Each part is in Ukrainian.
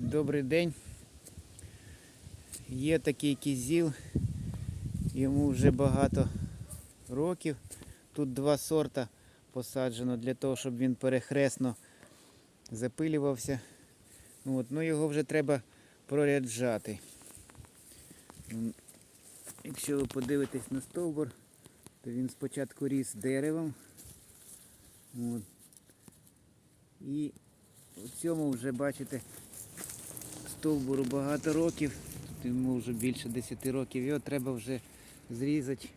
Добрий день. Є такий кізіл, йому вже багато років. Тут два сорта посаджено для того, щоб він перехресно запилювався. От, ну його вже треба проряджати. Якщо ви подивитесь на стовбур, то він спочатку ріс деревом. От. І у цьому вже бачите стовбуру багато років, тут йому вже більше 10 років, його треба вже зрізати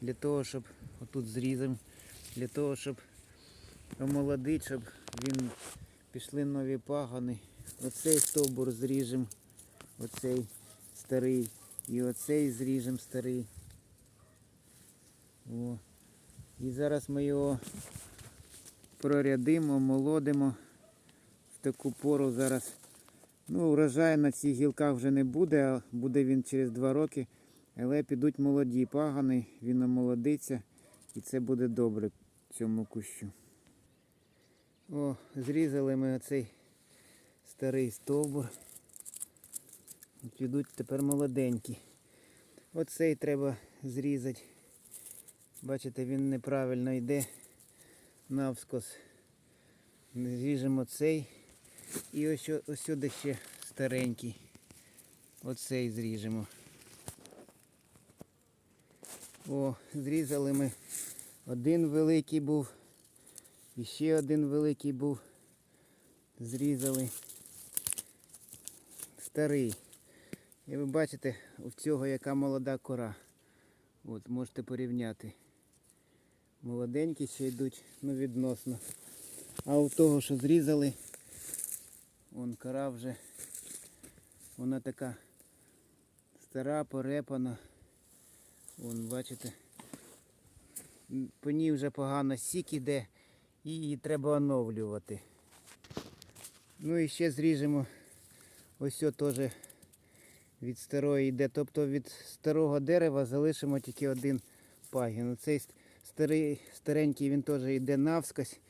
для того, щоб отут зрізаємо, для того, щоб омолодити, щоб він пішли нові пагони. Оцей стовбур зріжемо, оцей старий, і оцей зріжемо старий. О. І зараз ми його прорядимо, молодимо в таку пору зараз. Ну, урожаю на цих гілках вже не буде, а буде він через два роки. Але підуть молоді пагани, він омолодиться і це буде добре цьому кущу. О, зрізали ми оцей старий стовбур. Підуть тепер молоденькі. Оцей треба зрізати. Бачите, він неправильно йде навскос. Зріжемо цей. І ось, ось сюди ще старенький. Оцей зріжемо. О, зрізали ми. Один великий був. І ще один великий був. Зрізали. Старий. І ви бачите, у цього яка молода кора. От, можете порівняти. Молоденькі ще йдуть, ну відносно. А у того, що зрізали, вон кора вже, вона така стара, порепана. Вон, бачите, по ній вже погано сік іде і її треба оновлювати. Ну і ще зріжемо ось теж від старої йде. Тобто від старого дерева залишимо тільки один пагін. Оцей старий, старенький він теж йде навскось,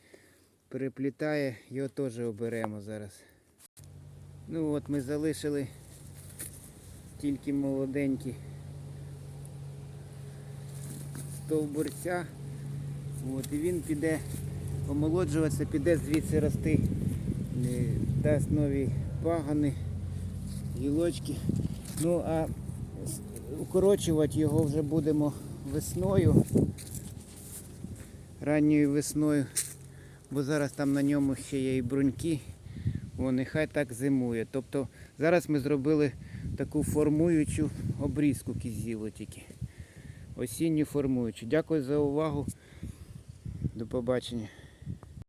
переплітає, його теж оберемо зараз. Ну от ми залишили тільки молоденькі стовбурця. От, і він піде омолоджуватися, піде звідси рости, е, дасть нові пагани, гілочки. Ну а укорочувати його вже будемо весною, ранньою весною, бо зараз там на ньому ще є і бруньки. О, нехай так зимує. Тобто зараз ми зробили таку формуючу обрізку кізілу тільки. Осінню формуючу. Дякую за увагу. До побачення.